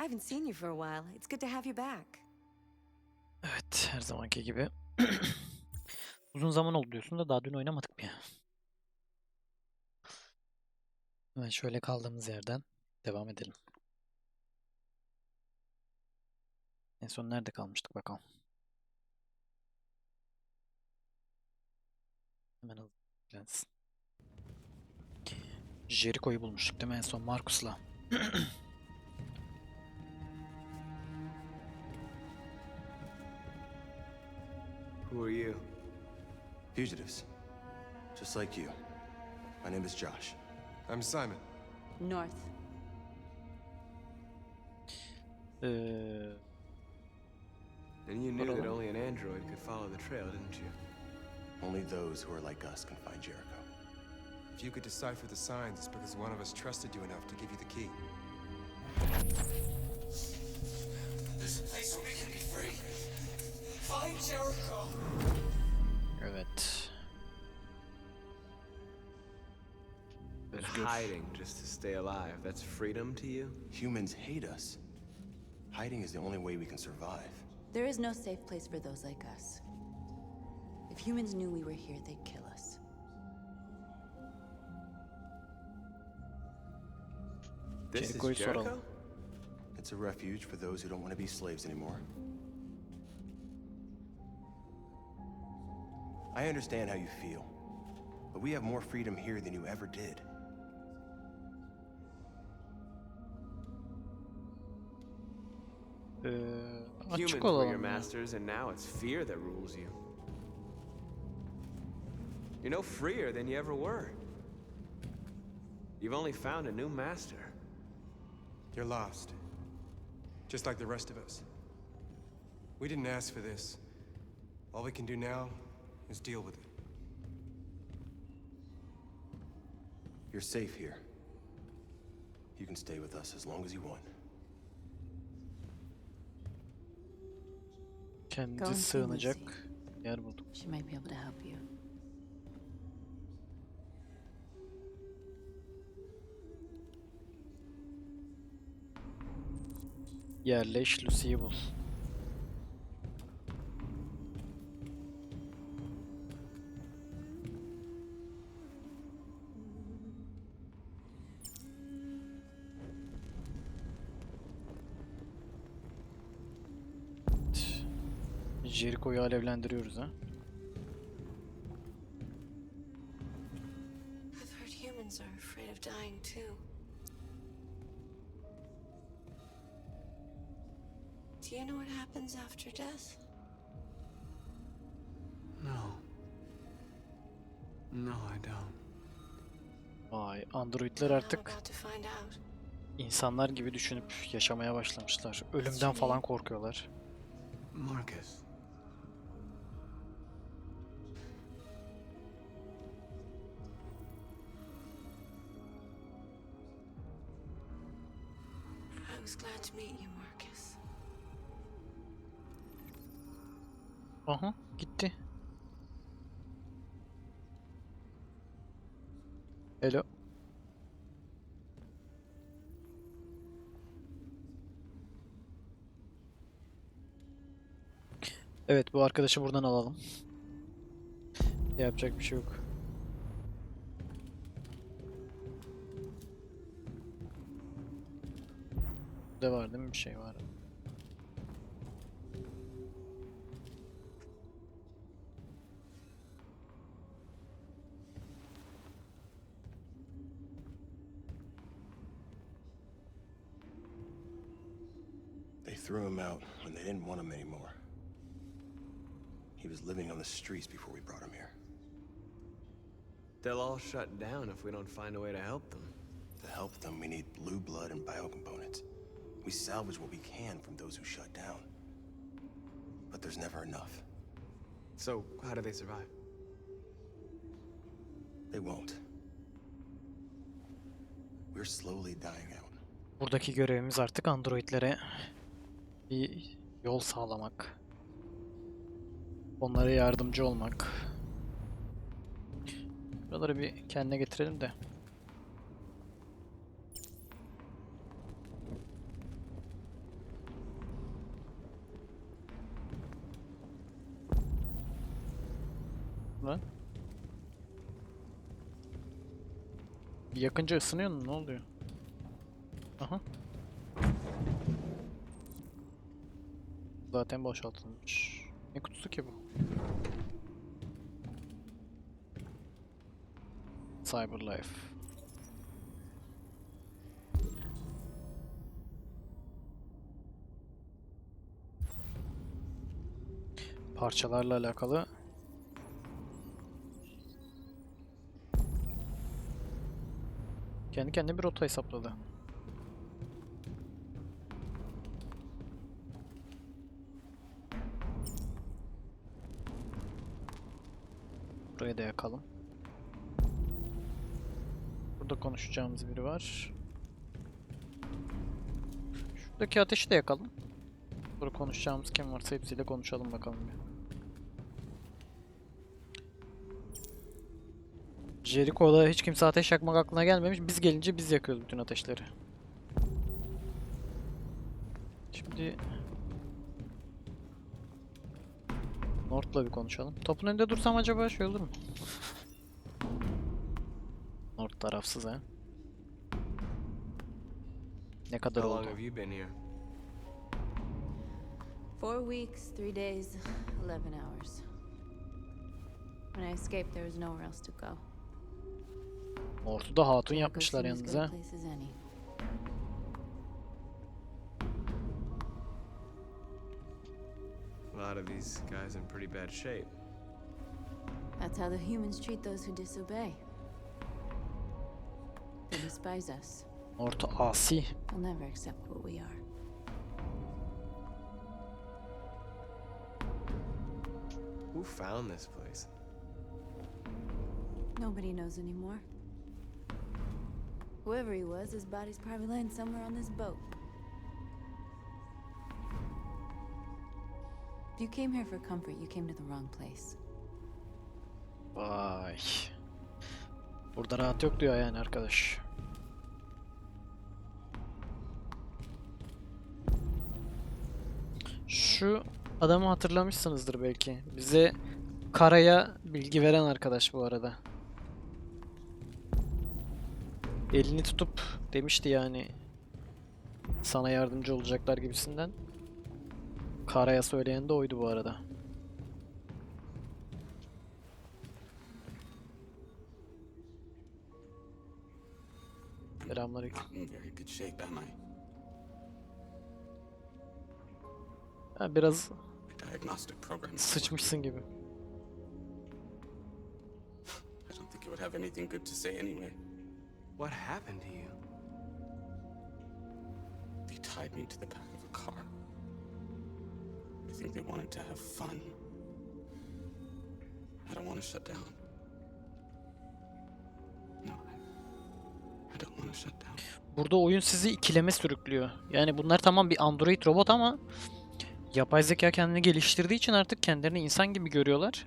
I haven't seen you for a while. It's good to have you back. Evet, her zamanki gibi. Uzun zaman oldu diyorsun da daha dün oynamadık mı ya? Hemen şöyle kaldığımız yerden devam edelim. En son nerede kalmıştık bakalım. Hemen hızlı yüklensin. Jericho'yu bulmuştuk değil mi en son Marcus'la? Who are you? Fugitives. Just like you. My name is Josh. I'm Simon. North. Ee, And you knew that only an android could follow the trail, didn't you? Only those who are like us can find Jericho. If you could decipher the signs, it's because one of us trusted you enough to give you the key. This place Find Jericho. evet. But good. hiding just to stay alive, that's freedom to you? Humans hate us. Hiding is the only way we can survive. There is no safe place for those like us. If humans knew we were here, they'd kill us. This Jericho'yu is Jericho? It's a refuge for those who don't want to be slaves anymore. I understand how you feel, but we have more freedom here than you ever did. Ee, Humans were your olalım ya. masters, and now it's fear that rules you. You're no freer than you ever were. You've only found a new master. You're lost. Just like the rest of us. We didn't ask for this. All we can do now is deal with it. You're safe here. You can stay with us as long as you want. Kendi sığınacak yer bulduk. She might be able to help you. Yerleş Lucy'yi bul. Jericho'yu alevlendiriyoruz ha. I've heard humans are afraid of dying too. Do you know what happens after death? No. No, I don't. Vay, androidler artık insanlar gibi düşünüp yaşamaya başlamışlar. Ölümden falan korkuyorlar. Marcus. Aha, gitti. Hello. Evet, bu arkadaşı buradan alalım. Yapacak bir şey yok. Burada var değil mi? Bir şey var. Out when they didn't want him anymore. He was living on the streets before we brought him here. They'll all shut down if we don't find a way to help them. To help them, we need blue blood and biocomponents. We salvage what we can from those who shut down. But there's never enough. So, how do they survive? They won't. We're slowly dying out. Buradaki görevimiz artık androidlere bir yol sağlamak. Onlara yardımcı olmak. Buraları bir kendine getirelim de. Lan. Yakınca ısınıyor mu? Ne oluyor? Aha. Zaten boşaltılmış. Ne kutusu ki bu? Cyberlife. Parçalarla alakalı kendi kendine bir rota hesapladı. Buraya da yakalım. Burada konuşacağımız biri var. Şuradaki ateşi de yakalım. Burada konuşacağımız kim varsa hepsiyle konuşalım bakalım bir. Jericho'da hiç kimse ateş yakmak aklına gelmemiş. Biz gelince biz yakıyoruz bütün ateşleri. Şimdi North'la bir konuşalım. Topun önünde dursam acaba şey olur mu? North tarafsız ha. Ne kadar How oldu? long have you been here? Four weeks, three days, 11 hours. When I escaped, there was nowhere else to go. Ortada hatun yapmışlar yalnız ha. Lot of these guys in pretty bad shape. That's how the humans treat those who disobey. They despise us. Orta asi. They'll never accept what we are. Who found this place? Nobody knows anymore. Whoever he was, his body's probably laying somewhere on this boat. You came here for comfort, you came to the wrong place. Vay. Burada rahat yok diyor yani arkadaş. Şu adamı hatırlamışsınızdır belki. Bize karaya bilgi veren arkadaş bu arada. Elini tutup demişti yani sana yardımcı olacaklar gibisinden. Karaya söyleyen de oydu bu arada. Selamünaleyküm. Ha, biraz sıçmışsın gibi. I don't think it would have anything good to say anyway. What happened to you? They tied me to the back they wanted to have fun. I don't want to shut down. No, I don't want to shut down. Burada oyun sizi ikileme sürüklüyor. Yani bunlar tamam bir android robot ama yapay zeka kendini geliştirdiği için artık kendilerini insan gibi görüyorlar.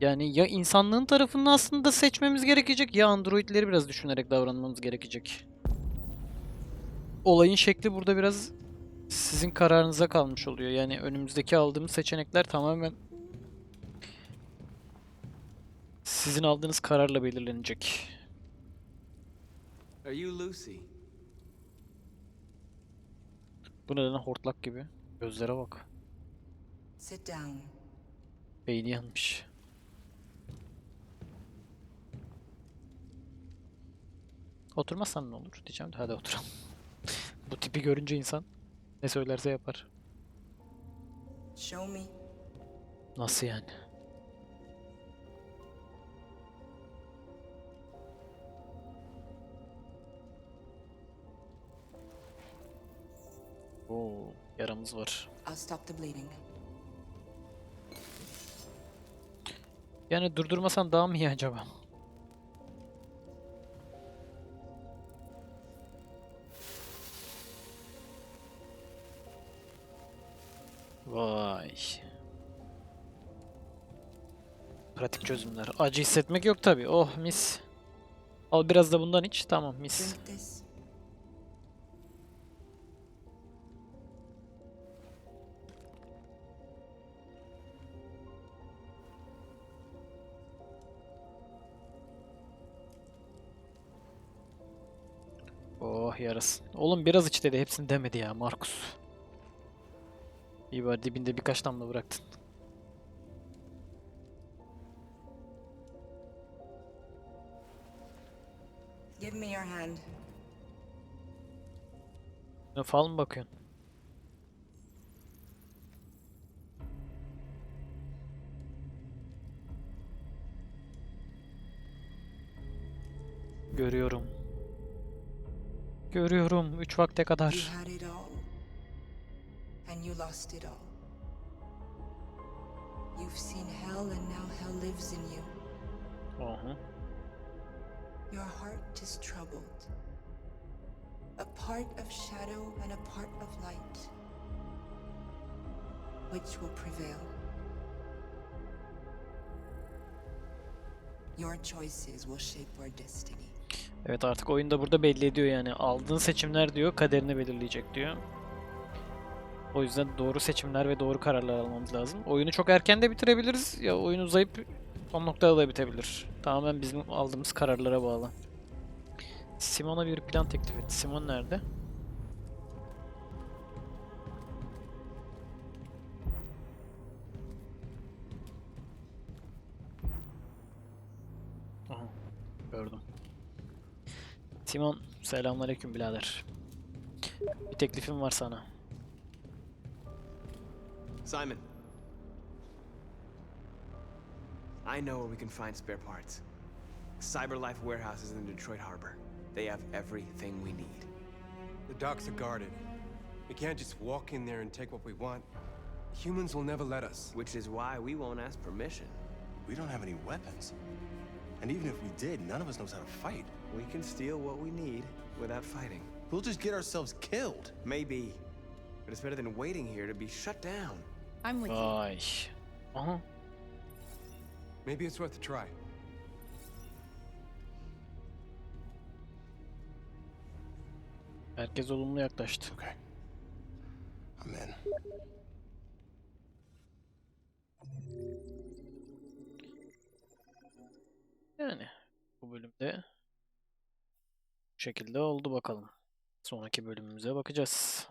Yani ya insanlığın tarafını aslında seçmemiz gerekecek ya androidleri biraz düşünerek davranmamız gerekecek. Olayın şekli burada biraz sizin kararınıza kalmış oluyor. Yani önümüzdeki aldığımız seçenekler tamamen sizin aldığınız kararla belirlenecek. Are you Lucy? Bu ne lan hortlak gibi. Gözlere bak. Sit down. Beyni yanmış. Oturmazsan ne olur diyeceğim de hadi oturalım. Bu tipi görünce insan ne söylerse yapar. Show me. Nasıl yani? Oo, yaramız var. I'll stop the bleeding. Yani durdurmasan daha mı iyi acaba? pratik çözümler. Acı hissetmek yok tabi. Oh mis. Al biraz da bundan iç. Tamam mis. Oh yarasın. Oğlum biraz iç dedi. Hepsini demedi ya Markus. İyi var dibinde birkaç damla bıraktın. Give me your hand. Ne fal mı bakıyorsun? Görüyorum. Görüyorum. 3 vakte You kadar. had it all. And you lost it all. You've seen hell and now hell lives in you. Aha. Your heart is troubled. A part of shadow and a part of light. Which will prevail? Your choices will shape your destiny. Evet artık oyunda burada belli ediyor yani. Aldığın seçimler diyor kaderini belirleyecek diyor. O yüzden doğru seçimler ve doğru kararlar almamız lazım. Oyunu çok erken de bitirebiliriz ya oyun uzayıp son noktada da bitebilir. Tamamen bizim aldığımız kararlara bağlı. Simon'a bir plan teklif etti. Simon nerede? Aha, gördüm. Simon, selamünaleyküm birader. Bir teklifim var sana. Simon. I know where we can find spare parts. CyberLife warehouse is in Detroit harbor. They have everything we need. The docks are guarded. We can't just walk in there and take what we want. Humans will never let us. Which is why we won't ask permission. We don't have any weapons. And even if we did, none of us knows how to fight. We can steal what we need without fighting. We'll just get ourselves killed. Maybe. But it's better than waiting here to be shut down. I'm with you. Vay. Aha. Uh-huh. Maybe it's worth a try. Herkes olumlu yaklaştı. Okay. I'm in. Yani bu bölümde bu şekilde oldu bakalım. Sonraki bölümümüze bakacağız.